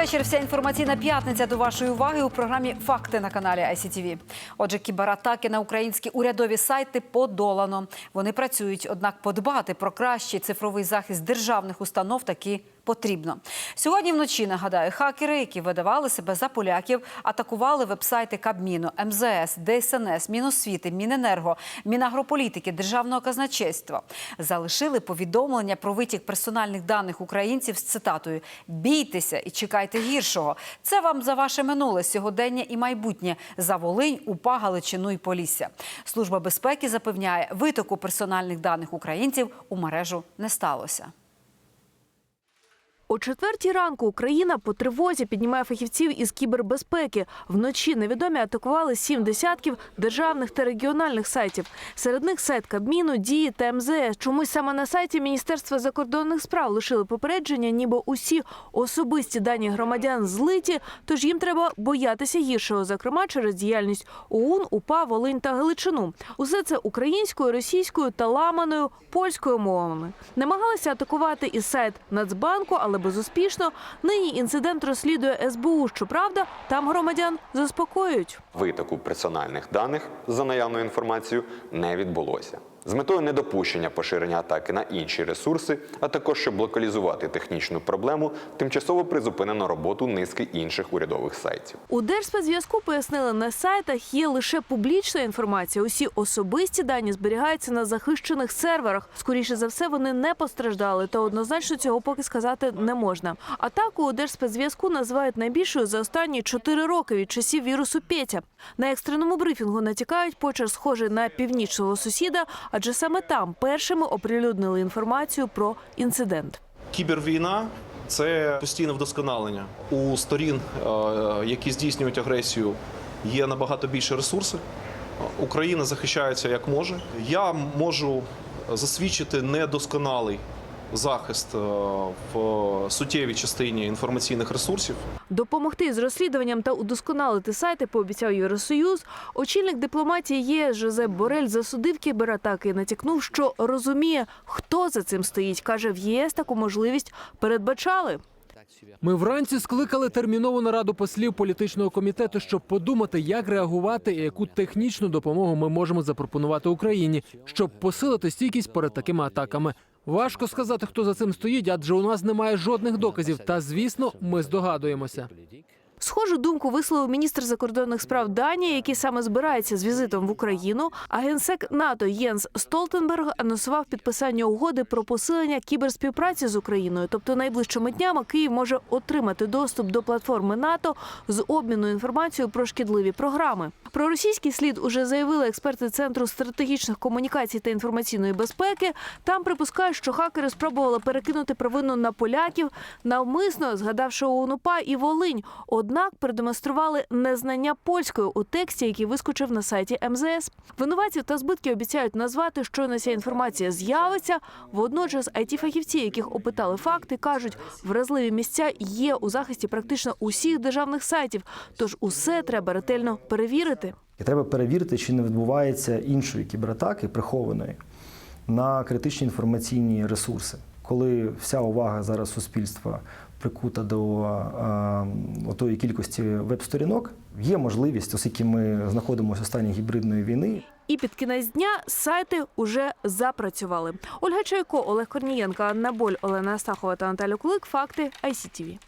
вечір. Вся інформаційна п'ятниця до вашої уваги у програмі Факти на каналі ICTV. Отже, кібератаки на українські урядові сайти подолано. Вони працюють, однак подбати про кращий цифровий захист державних установ таки потрібно. Сьогодні вночі нагадаю, хакери, які видавали себе за поляків, атакували вебсайти Кабміну, МЗС, ДСНС, Міносвіти, Міненерго, Мінагрополітики, Державного казначейства. Залишили повідомлення про витік персональних даних українців з цитатою Бійтеся і чекайте гіршого. Це вам за ваше минуле сьогодення і майбутнє за Волинь, УПА, Галичину і Полісся. Служба безпеки запевняє, витоку персональних даних українців у мережу не сталося. О четвертій ранку Україна по тривозі піднімає фахівців із кібербезпеки. Вночі невідомі атакували сім десятків державних та регіональних сайтів. Серед них сайт Кабміну, Дії та МЗС. Чомусь саме на сайті Міністерства закордонних справ лишили попередження, ніби усі особисті дані громадян злиті, тож їм треба боятися гіршого, зокрема через діяльність ОУН, УПА, Волинь та Галичину. Усе це українською, російською та ламаною польською мовами. Намагалися атакувати і сайт Нацбанку, але безуспішно. Нині інцидент розслідує СБУ. Щоправда, там громадян заспокоюють. Витоку персональних даних за наявною інформацією не відбулося. З метою недопущення поширення атаки на інші ресурси, а також щоб локалізувати технічну проблему, тимчасово призупинено роботу низки інших урядових сайтів. У Держспецзв'язку пояснили, на сайтах є лише публічна інформація. Усі особисті дані зберігаються на захищених серверах. Скоріше за все, вони не постраждали, та однозначно цього поки сказати не можна. Атаку у Держспецзв'язку називають найбільшою за останні чотири роки від часів вірусу Петя. На екстреному брифінгу натякають почерк схожий на північного сусіда, адже саме там першими оприлюднили інформацію про інцидент. Кібервійна це постійне вдосконалення. У сторін, е, які здійснюють агресію, є набагато більше ресурси. Україна захищається як може. Я можу засвідчити недосконалий захист е, в суттєвій частині інформаційних ресурсів. Допомогти з розслідуванням та удосконалити сайти пообіцяв Євросоюз. Очільник дипломатії ЄС Жозеп Борель засудив кібератаки і натякнув, що розуміє, хто за цим стоїть. каже, в ЄС таку можливість передбачали. Ми вранці скликали термінову нараду послів політичного комітету, щоб подумати, як реагувати і яку технічну допомогу ми можемо запропонувати Україні, щоб посилити стійкість перед такими атаками. Важко сказати, хто за цим стоїть, адже у нас немає жодних доказів. Та звісно, ми здогадуємося. Схожу думку висловив міністр закордонних справ Данії, який саме збирається з візитом в Україну. А генсек НАТО Єнс Столтенберг анонсував підписання угоди про посилення кіберспівпраці з Україною. Тобто найближчими днями Київ може отримати доступ до платформи НАТО з обміну інформацією про шкідливі програми. Про російський слід уже заявили експерти центру стратегічних комунікацій та інформаційної безпеки. Там припускають, що хакери спробували перекинути провину на поляків, навмисно згадавши ОУН-УПА і Волинь. Однак продемонстрували незнання польської у тексті, який вискочив на сайті МЗС. Винуватців та збитки обіцяють назвати, щойно ця інформація з'явиться. Водночас it фахівці, яких опитали факти, кажуть, вразливі місця є у захисті практично усіх державних сайтів. Тож усе треба ретельно перевірити. І треба перевірити, чи не відбувається іншої кібератаки прихованої на критичні інформаційні ресурси, коли вся увага зараз суспільства прикута до е, тої кількості веб-сторінок, є можливість, оскільки ми знаходимося в стані гібридної війни, І під кінець дня сайти уже запрацювали. Ольга Чайко, Олег Корнієнко, Анна Боль, Олена Астахова та Наталя Кулик. Факти ICTV.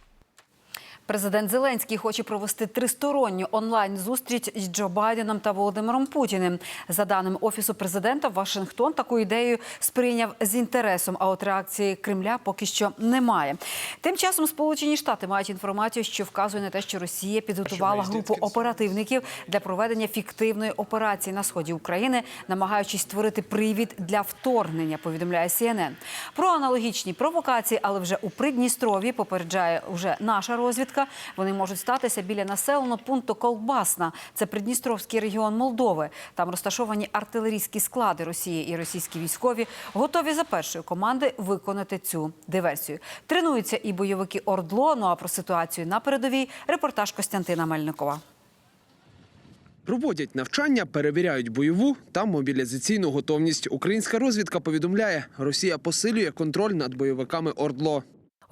Президент Зеленський хоче провести тристоронню онлайн-зустріч з Джо Байденом та Володимиром Путіним. За даними офісу президента, Вашингтон таку ідею сприйняв з інтересом. А от реакції Кремля поки що немає. Тим часом Сполучені Штати мають інформацію, що вказує на те, що Росія підготувала групу оперативників для проведення фіктивної операції на сході України, намагаючись створити привід для вторгнення. Повідомляє CNN. Про аналогічні провокації, але вже у Придністрові попереджає уже наша розвідка. Вони можуть статися біля населеного пункту Колбасна. Це Придністровський регіон Молдови. Там розташовані артилерійські склади Росії і російські військові готові за першої команди виконати цю диверсію. Тренуються і бойовики Ордло. Ну а про ситуацію на передовій репортаж Костянтина Мельникова. Проводять навчання, перевіряють бойову та мобілізаційну готовність. Українська розвідка повідомляє, Росія посилює контроль над бойовиками Ордло.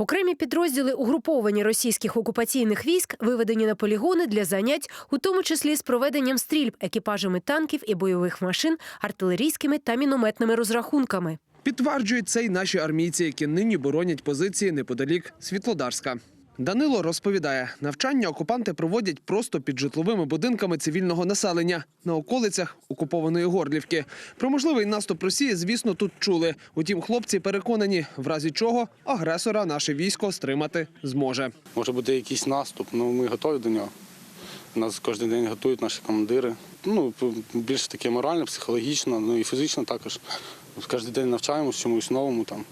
Окремі підрозділи угруповані російських окупаційних військ виведені на полігони для занять, у тому числі з проведенням стрільб екіпажами танків і бойових машин, артилерійськими та мінометними розрахунками. Підтверджують це й наші армійці, які нині боронять позиції неподалік Світлодарська. Данило розповідає, навчання окупанти проводять просто під житловими будинками цивільного населення на околицях окупованої Горлівки. Про можливий наступ Росії, звісно, тут чули. Утім, хлопці переконані, в разі чого агресора наше військо стримати зможе. Може бути якийсь наступ, ну ми готові до нього. Нас кожен день готують наші командири. Ну, більше таке морально, психологічно, ну і фізично також. Кожен день навчаємось чомусь новому, там,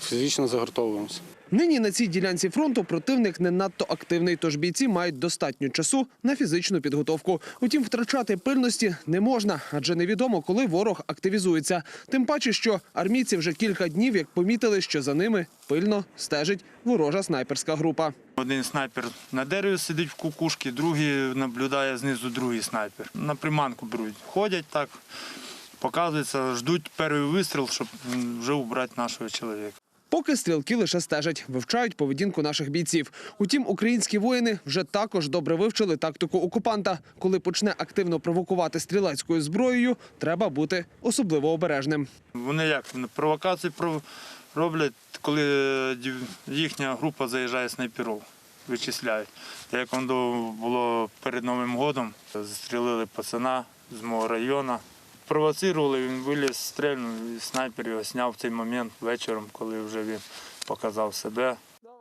фізично загортовуємося. Нині на цій ділянці фронту противник не надто активний, тож бійці мають достатньо часу на фізичну підготовку. Утім, втрачати пильності не можна, адже невідомо, коли ворог активізується. Тим паче, що армійці вже кілька днів як помітили, що за ними пильно стежить ворожа снайперська група. Один снайпер на дереві сидить в кукушці, другий наблюдає знизу другий снайпер. На приманку беруть. Ходять так, показується, ждуть перший вистріл, щоб вже убрати нашого чоловіка. Поки стрілки лише стежать, вивчають поведінку наших бійців. Утім, українські воїни вже також добре вивчили тактику окупанта. Коли почне активно провокувати стрілецькою зброєю, треба бути особливо обережним. Вони як провокації роблять, коли е, їхня група заїжджає снайперів, вичисляють. Як воно було перед Новим годом, застрілили пацана з мого району. Провоцирували, він виліз, стрельнув, і снайпер його зняв в цей момент вечором, коли вже він показав себе.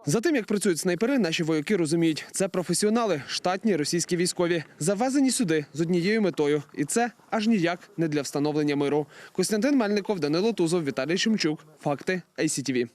За тим, як працюють снайпери, наші вояки розуміють, це професіонали, штатні російські військові, завезені сюди з однією метою, і це аж ніяк не для встановлення миру. Костянтин Мельников, Данило Тузов, Віталій Шемчук. Факти ICTV.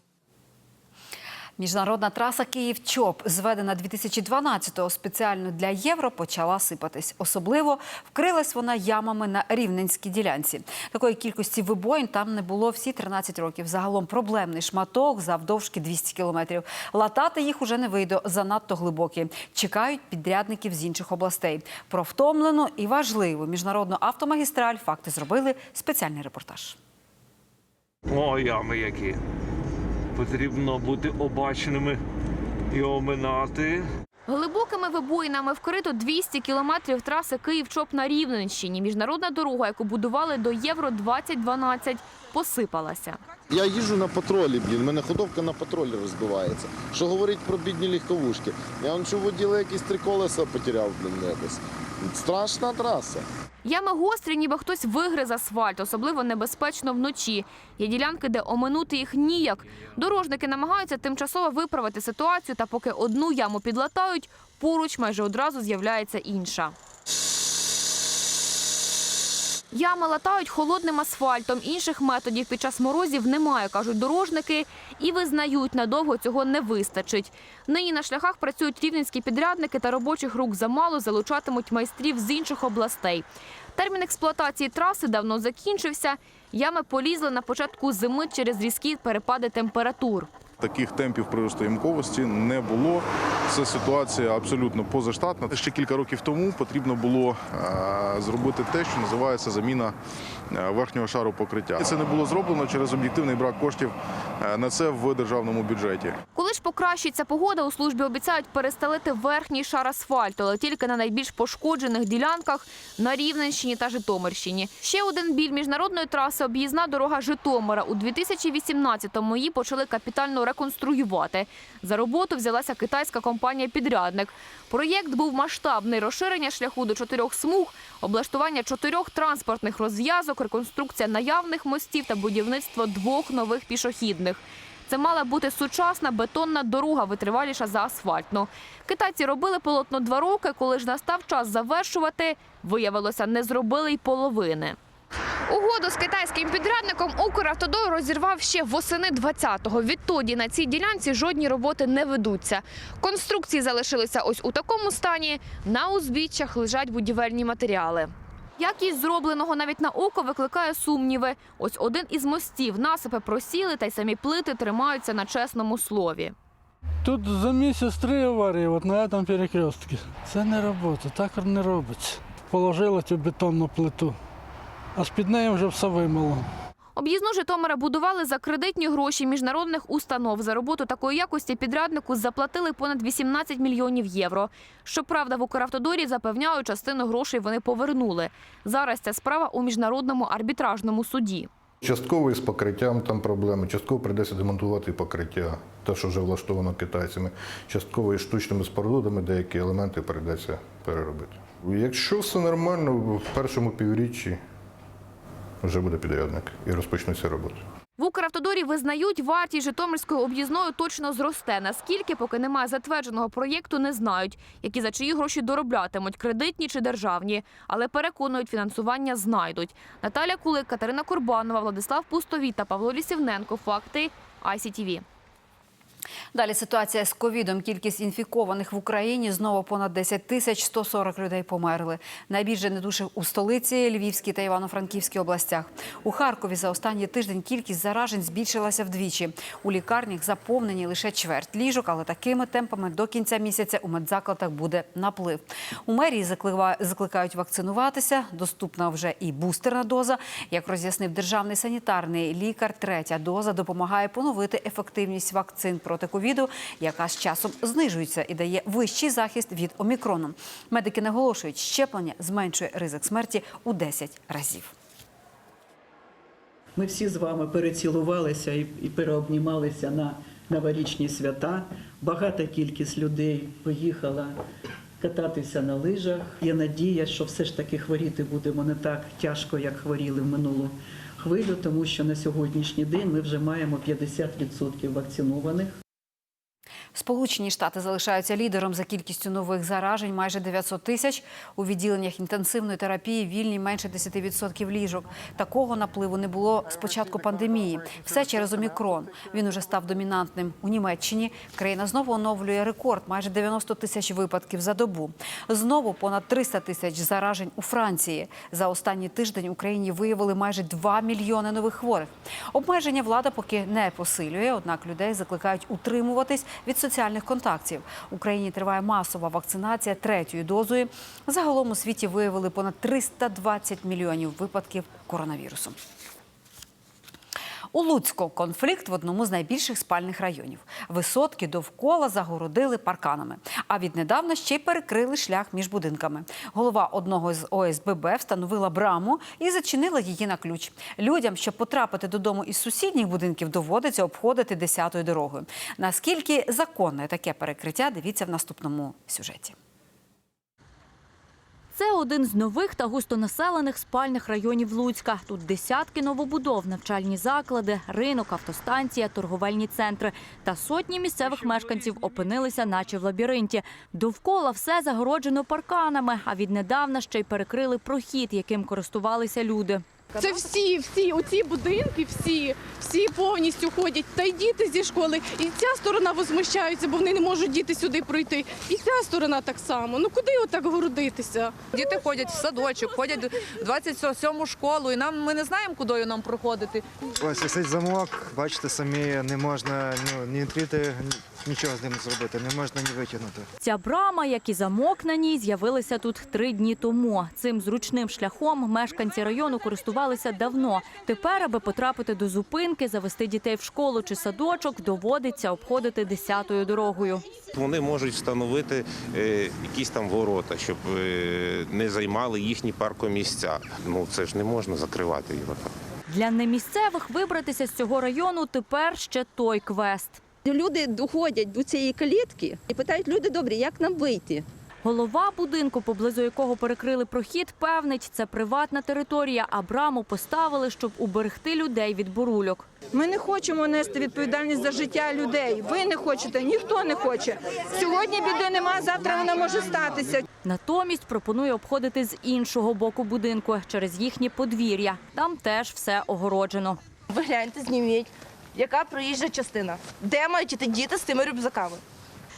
Міжнародна траса Київ-Чоп, зведена 2012-го спеціально для євро, почала сипатись. Особливо вкрилась вона ямами на рівненській ділянці. Такої кількості вибоїн там не було всі 13 років. Загалом проблемний шматок завдовжки 200 кілометрів. Латати їх уже не вийде, занадто глибокі. Чекають підрядників з інших областей. Про втомлену і важливу міжнародну автомагістраль факти зробили спеціальний репортаж. О, ями які. Потрібно бути обачними і оминати. Глибокими вибоїнами вкрито 200 кілометрів траси Київ-Чоп на Рівненщині. Міжнародна дорога, яку будували до Євро 2012, посипалася. Я їжджу на патролі, блін, в мене ходовка на патролі розбивається. Що говорить про бідні легковушки? Я вам чув, воділи якісь три колеса потеряв, блін, якось. Страшна траса. Ями гострі, ніби хтось вигриз асфальт, особливо небезпечно вночі. Є ділянки, де оминути їх ніяк. Дорожники намагаються тимчасово виправити ситуацію, та поки одну яму підлатають, поруч майже одразу з'являється інша. Ями латають холодним асфальтом. Інших методів під час морозів немає, кажуть дорожники, і визнають, надовго цього не вистачить. Нині на шляхах працюють рівненські підрядники та робочих рук замало залучатимуть майстрів з інших областей. Термін експлуатації траси давно закінчився. Ями полізли на початку зими через різкі перепади температур. Таких темпів приросту ямковості не було. Це ситуація абсолютно позаштатна. Ще кілька років тому потрібно було е, зробити те, що називається заміна е, верхнього шару покриття. Це не було зроблено через об'єктивний брак коштів е, на це в державному бюджеті. Коли ж покращиться погода, у службі обіцяють перестелити верхній шар асфальту, але тільки на найбільш пошкоджених ділянках на Рівненщині та Житомирщині. Ще один біль міжнародної траси – об'їзна дорога Житомира. У 2018-му її почали капітально реконструювати. За роботу взялася китайська компанія-підрядник. Проєкт був масштабний – розширення шляху до чотирьох смуг, облаштування чотирьох транспортних розв'язок, реконструкція наявних мостів та будівництво двох нових пішохідних. Це мала бути сучасна бетонна дорога, витриваліша за асфальтну. Китайці робили полотно два роки, коли ж настав час завершувати, виявилося, не зробили й половини. Угоду з китайським підрядником Укравтодор розірвав ще восени 20-го. Відтоді на цій ділянці жодні роботи не ведуться. Конструкції залишилися ось у такому стані. На узбіччях лежать будівельні матеріали. Якість зробленого навіть на око викликає сумніви. Ось один із мостів насипи просіли, та й самі плити тримаються на чесному слові. Тут за місяць три аварії, от на цьому перекрестці. Це не робота, так не робиться. Положили цю бетонну плиту, а з під нею вже все вимило. Об'їзну Житомира будували за кредитні гроші міжнародних установ. За роботу такої якості підряднику заплатили понад 18 мільйонів євро. Щоправда, в Укравтодорі запевняють, частину грошей вони повернули. Зараз ця справа у міжнародному арбітражному суді. Частково із покриттям там проблеми, частково прийдеться демонтувати покриття, те, що вже влаштовано китайцями, частково із штучними спорудами деякі елементи прийдеться переробити. Якщо все нормально, в першому півріччі вже буде підрядник і розпочнуться роботи. В Укравтодорі визнають, вартість Житомирської об'їзної точно зросте. Наскільки, поки немає затвердженого проєкту, не знають, які за чиї гроші дороблятимуть, кредитні чи державні. Але переконують, фінансування знайдуть. Наталя Кулик, Катерина Курбанова, Владислав Пустовій та Павло Лісівненко. Факти ICTV. Далі ситуація з ковідом. Кількість інфікованих в Україні знову понад 10 тисяч 140 людей померли. Найбільше недужих у столиці, Львівській та Івано-Франківській областях. У Харкові за останній тиждень кількість заражень збільшилася вдвічі. У лікарнях заповнені лише чверть ліжок, але такими темпами до кінця місяця у медзакладах буде наплив. У мерії закликають вакцинуватися. Доступна вже і бустерна доза. Як роз'яснив державний санітарний лікар, третя доза допомагає поновити ефективність вакцин проти ковіду, яка з часом знижується і дає вищий захист від омікрону. Медики наголошують, щеплення зменшує ризик смерті у 10 разів. Ми всі з вами перецілувалися і переобнімалися на новорічні свята. Багата кількість людей поїхала кататися на лижах. Є надія, що все ж таки хворіти будемо не так тяжко, як хворіли в минулу хвилю, тому що на сьогоднішній день ми вже маємо 50% вакцинованих. Сполучені Штати залишаються лідером за кількістю нових заражень, майже 900 тисяч. У відділеннях інтенсивної терапії вільні менше 10% ліжок. Такого напливу не було з початку пандемії. Все через омікрон. Він уже став домінантним у Німеччині. Країна знову оновлює рекорд майже 90 тисяч випадків за добу. Знову понад 300 тисяч заражень у Франції. За останній тиждень Україні виявили майже 2 мільйони нових хворих. Обмеження влада поки не посилює, однак людей закликають утримуватись від соціальних контактів. В Україні триває масова вакцинація третьою дозою. Загалом у світі виявили понад 320 мільйонів випадків коронавірусу. У Луцьку конфлікт в одному з найбільших спальних районів. Висотки довкола загородили парканами, а віднедавна ще й перекрили шлях між будинками. Голова одного з ОСББ встановила браму і зачинила її на ключ. Людям, щоб потрапити додому із сусідніх будинків, доводиться обходити десятою дорогою. Наскільки законне таке перекриття, дивіться в наступному сюжеті. Це один з нових та густонаселених спальних районів Луцька. Тут десятки новобудов, навчальні заклади, ринок, автостанція, торговельні центри. Та сотні місцевих мешканців опинилися наче в лабіринті. Довкола все загороджено парканами, а віднедавна ще й перекрили прохід, яким користувалися люди. Це всі, всі, оці будинки, всі, всі повністю ходять. Та й діти зі школи. І ця сторона возмущається, бо вони не можуть діти сюди пройти. І ця сторона так само. Ну куди отак городитися? Діти ходять в садочок, ходять в 27-му школу, і нам ми не знаємо, куди нам проходити. Ось висить замок, бачите самі, не можна ну, ні відкрити, нічого з ним зробити, не можна ні витягнути. Ця брама, як і замок на ній, з'явилися тут три дні тому. Цим зручним шляхом мешканці району користувалися давно. Тепер, аби потрапити до зупинки, завести дітей в школу чи садочок, доводиться обходити десятою дорогою. Вони можуть встановити е, якісь там ворота, щоб е, не займали їхні паркомісця. Ну це ж не можна закривати його. Для немісцевих вибратися з цього району тепер ще той квест. Люди доходять до цієї калітки і питають, люди добрі, як нам вийти? Голова будинку, поблизу якого перекрили прохід, певнить, це приватна територія, а браму поставили, щоб уберегти людей від бурульок. Ми не хочемо нести відповідальність за життя людей. Ви не хочете, ніхто не хоче. Сьогодні біди нема, завтра вона може статися. Натомість пропонує обходити з іншого боку будинку через їхнє подвір'я. Там теж все огороджено. Ви гляньте, зніміть, яка проїжджа частина. Де мають іти діти з тими рюкзаками?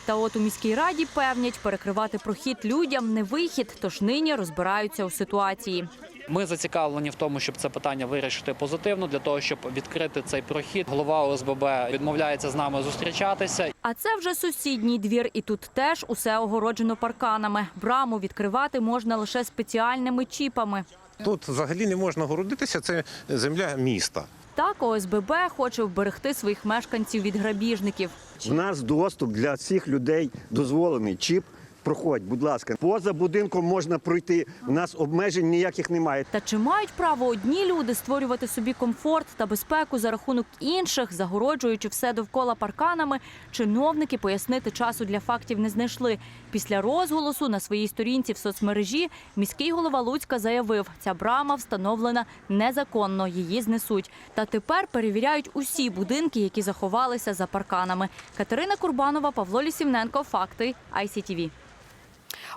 Та от у міській раді певнять, перекривати прохід людям не вихід, тож нині розбираються у ситуації. Ми зацікавлені в тому, щоб це питання вирішити позитивно для того, щоб відкрити цей прохід. Голова ОСББ відмовляється з нами зустрічатися. А це вже сусідній двір, і тут теж усе огороджено парканами. Браму відкривати можна лише спеціальними чіпами. Тут взагалі не можна городитися, це земля міста. Відтак ОСББ хоче вберегти своїх мешканців від грабіжників. У нас доступ для всіх людей дозволений. Чіп проходь, будь ласка. Поза будинком можна пройти. У нас обмежень ніяких немає. Та чи мають право одні люди створювати собі комфорт та безпеку за рахунок інших, загороджуючи все довкола парканами? Чиновники пояснити часу для фактів не знайшли. Після розголосу на своїй сторінці в соцмережі міський голова Луцька заявив, ця брама встановлена незаконно, її знесуть. Та тепер перевіряють усі будинки, які заховалися за парканами. Катерина Курбанова, Павло Лісівненко. Факти ICTV.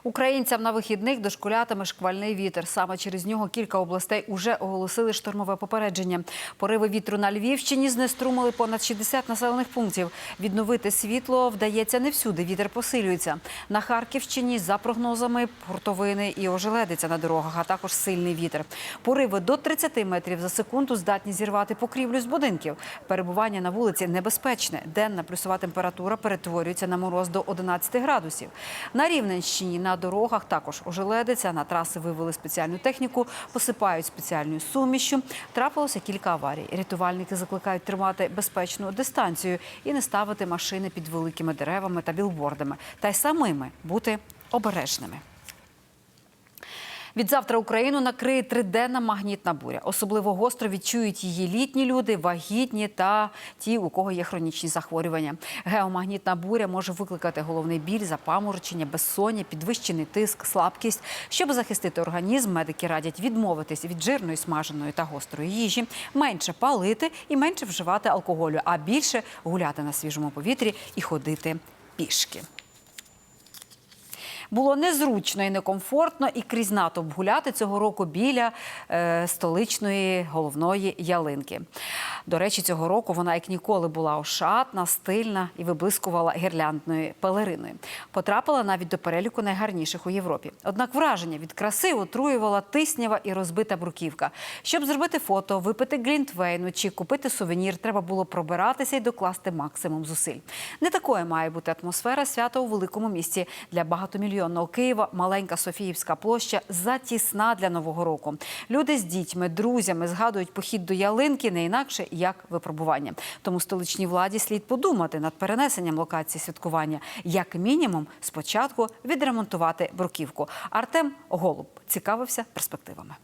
Українцям на вихідних дошкулятиме шквальний вітер. Саме через нього кілька областей уже оголосили штормове попередження. Пориви вітру на Львівщині знеструмили понад 60 населених пунктів. Відновити світло вдається не всюди. Вітер посилюється. На Харківщині за прогнозами гуртовини і ожеледиться на дорогах, а також сильний вітер. Пориви до 30 метрів за секунду здатні зірвати покрівлю з будинків. Перебування на вулиці небезпечне. Денна плюсова температура перетворюється на мороз до 11 градусів. На Рівненщині на дорогах також ожеледиться. На траси вивели спеціальну техніку, посипають спеціальною сумішю. Трапилося кілька аварій. Рятувальники закликають тримати безпечну дистанцію і не ставити машини під великими деревами та білбордами, та й самими бути обережними. Відзавтра Україну накриє триденна магнітна буря. Особливо гостро відчують її літні люди, вагітні та ті, у кого є хронічні захворювання. Геомагнітна буря може викликати головний біль, запаморочення, безсоння, підвищений тиск, слабкість. Щоб захистити організм, медики радять відмовитись від жирної, смаженої та гострої їжі, менше палити і менше вживати алкоголю, а більше гуляти на свіжому повітрі і ходити пішки. Було незручно і некомфортно і крізь натовп гуляти цього року біля е, столичної головної ялинки. До речі, цього року вона як ніколи була ошатна, стильна і виблискувала гірляндною пелериною. Потрапила навіть до переліку найгарніших у Європі. Однак враження від краси отруювала тиснява і розбита бруківка. Щоб зробити фото, випити глінтвейну чи купити сувенір, треба було пробиратися і докласти максимум зусиль. Не такою має бути атмосфера свята у великому місті для багатомільйонного Києва. Маленька Софіївська площа затісна для нового року. Люди з дітьми, друзями згадують похід до ялинки не інакше як випробування. Тому столичній владі слід подумати над перенесенням локації святкування. Як мінімум, спочатку відремонтувати бруківку. Артем Голуб цікавився перспективами.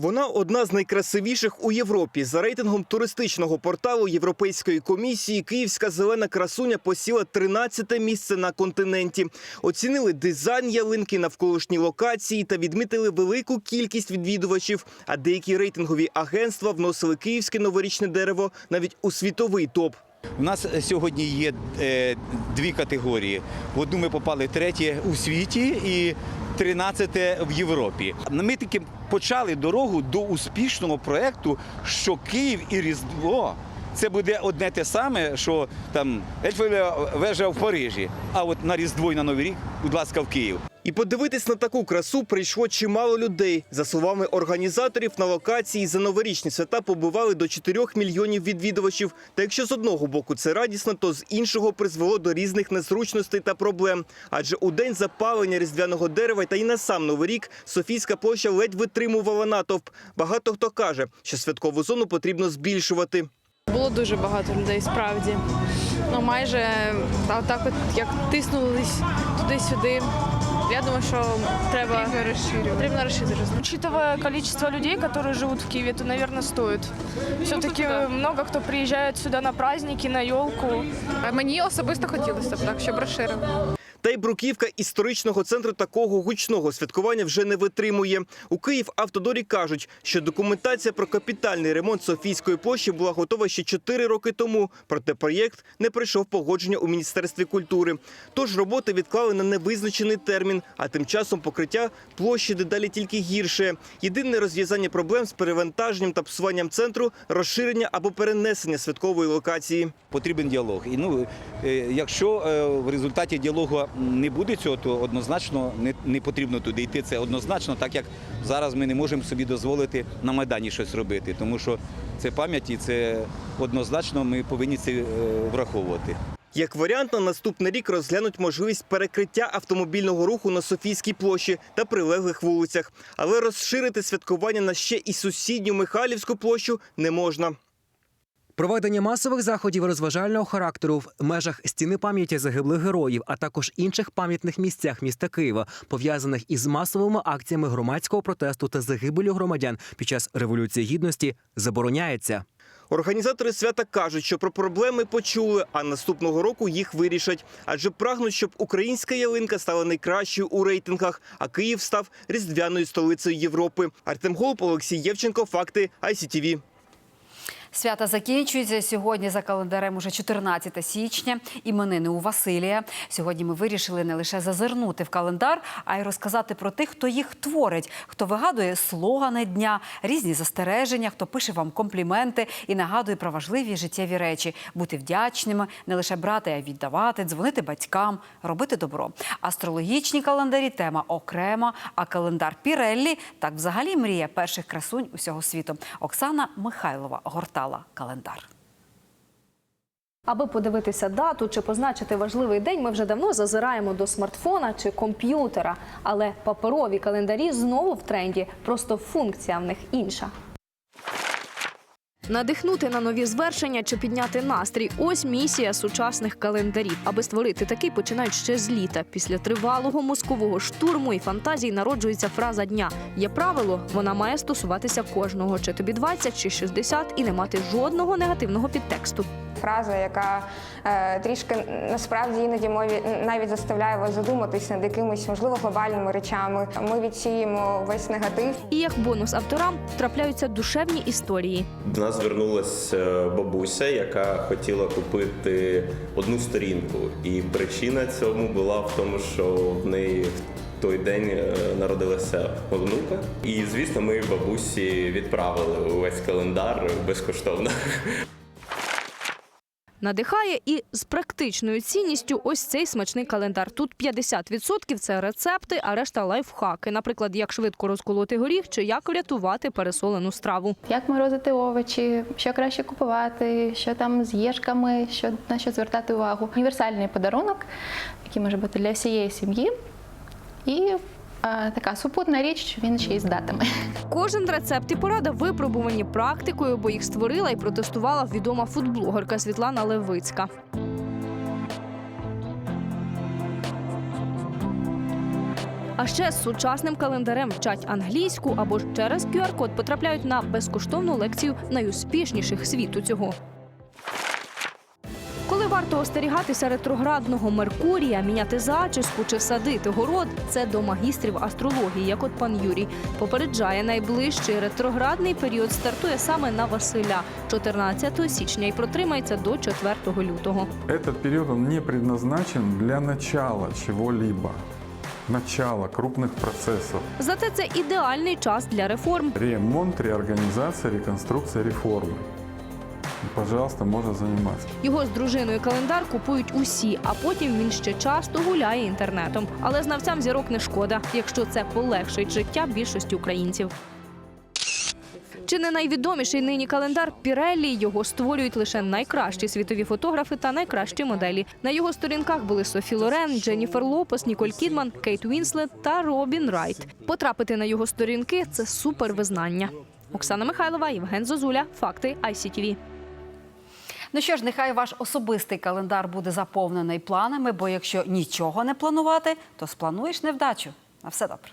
Вона одна з найкрасивіших у Європі. За рейтингом туристичного порталу Європейської комісії Київська зелена красуня посіла 13-те місце на континенті. Оцінили дизайн ялинки, навколишні локації та відмітили велику кількість відвідувачів. А деякі рейтингові агентства вносили київське новорічне дерево навіть у світовий топ. У нас сьогодні є е, дві категорії. В одну ми попали третє у світі і тринадцяте в Європі. Ми таки почали дорогу до успішного проекту, що Київ і Різдво. Це буде одне те саме, що там Ельфова вежа в Парижі, а от на Різдво і на Новий рік, будь ласка, в Київ. І подивитись на таку красу прийшло чимало людей. За словами організаторів, на локації за новорічні свята побували до 4 мільйонів відвідувачів. Та якщо з одного боку це радісно, то з іншого призвело до різних незручностей та проблем. Адже у день запалення різдвяного дерева та й на сам новий рік Софійська площа ледь витримувала натовп. Багато хто каже, що святкову зону потрібно збільшувати. Було дуже багато людей, справді. Ну, майже так от як тиснулись туди-сюди. Я думаю, що треба розширювати. расширить. Учитывая количество людей, которые живут в Киеве, то, наверное, стоит. Все-таки много хто приезжает сюди на праздники, на елку. Мені особисто хотілося б так, щоб розширили. Та й бруківка історичного центру такого гучного святкування вже не витримує. У Київ автодорі кажуть, що документація про капітальний ремонт Софійської площі була готова ще 4 роки тому. Проте проєкт не пройшов погодження у міністерстві культури. Тож роботи відклали на невизначений термін. А тим часом покриття площі дедалі тільки гірше. Єдине розв'язання проблем з перевантаженням та псуванням центру розширення або перенесення святкової локації. Потрібен діалог. І ну, е, якщо е, в результаті діалогу не буде цього, то однозначно не, не потрібно туди йти. Це однозначно, так як зараз ми не можемо собі дозволити на Майдані щось робити, тому що це пам'ять і це однозначно ми повинні це е, враховувати. Як варіант, на наступний рік розглянуть можливість перекриття автомобільного руху на Софійській площі та прилеглих вулицях. Але розширити святкування на ще і сусідню Михайлівську площу не можна. Проведення масових заходів розважального характеру в межах стіни пам'яті загиблих героїв, а також інших пам'ятних місцях міста Києва, пов'язаних із масовими акціями громадського протесту та загибелю громадян під час революції гідності, забороняється. Організатори свята кажуть, що про проблеми почули, а наступного року їх вирішать. Адже прагнуть, щоб українська ялинка стала найкращою у рейтингах, а Київ став різдвяною столицею Європи. Артем Голуб, Олексій Євченко. Факти ICTV. Свята закінчується сьогодні за календарем уже 14 січня. Іменини у Василія. Сьогодні ми вирішили не лише зазирнути в календар, а й розказати про тих, хто їх творить, хто вигадує слогани дня, різні застереження, хто пише вам компліменти і нагадує про важливі життєві речі, бути вдячними, не лише брати, а й віддавати, дзвонити батькам, робити добро. Астрологічні календарі тема окрема. А календар Піреллі так взагалі мрія перших красунь усього світу. Оксана Михайлова гортала календар. Аби подивитися дату чи позначити важливий день, ми вже давно зазираємо до смартфона чи комп'ютера. Але паперові календарі знову в тренді. Просто функція в них інша. Надихнути на нові звершення чи підняти настрій ось місія сучасних календарів. Аби створити такий, починають ще з літа. Після тривалого мозкового штурму і фантазій народжується фраза дня. Є правило, вона має стосуватися кожного, чи тобі 20, чи 60, і не мати жодного негативного підтексту. Фраза, яка е, трішки насправді іноді мові навіть заставляє вас задуматись над якимись можливо глобальними речами. Ми відсіємо весь негатив. І як бонус авторам трапляються душевні історії. До нас звернулася бабуся, яка хотіла купити одну сторінку. І причина цьому була в тому, що в неї в той день е, народилася онука. І, звісно, ми бабусі відправили увесь календар безкоштовно. Надихає і з практичною цінністю ось цей смачний календар. Тут 50% – це рецепти, а решта лайфхаки. Наприклад, як швидко розколоти горіх чи як врятувати пересолену страву. Як морозити овочі, що краще купувати, що там з єшками, що на що звертати увагу. Універсальний подарунок, який може бути для всієї сім'ї, і така супутна річ, що він ще й з датами. Кожен рецепт і порада випробувані практикою, бо їх створила і протестувала відома фудблогерка Світлана Левицька. А ще з сучасним календарем вчать англійську або ж через QR-код потрапляють на безкоштовну лекцію найуспішніших світу цього Коли варто остерігатися ретроградного Меркурія, міняти зачіску чи садити город, це до магістрів астрології, як от пан Юрій. Попереджає, найближчий ретроградний період стартує саме на Василя 14 січня і протримається до 4 лютого. Этот период он не предназначен для начала чего-либо, начала крупных процессов. Зате це ідеальний час для реформ. Ремонт, реорганизация, реконструкция, реформы. Пожалуйста, можно заниматься. Його з дружиною календар купують усі, а потім він ще часто гуляє інтернетом. Але знавцям зірок не шкода, якщо це полегшить життя більшості українців. Чи не найвідоміший нині календар Піреллі? Його створюють лише найкращі світові фотографи та найкращі моделі. На його сторінках були Софі Лорен, Дженніфер Лопес, Ніколь Кідман, Кейт Вінслет та Робін Райт. Потрапити на його сторінки це супервизнання. Оксана Михайлова, Євген Зозуля. Факти ICTV. Ну що ж, нехай ваш особистий календар буде заповнений планами, бо якщо нічого не планувати, то сплануєш невдачу. На все добре.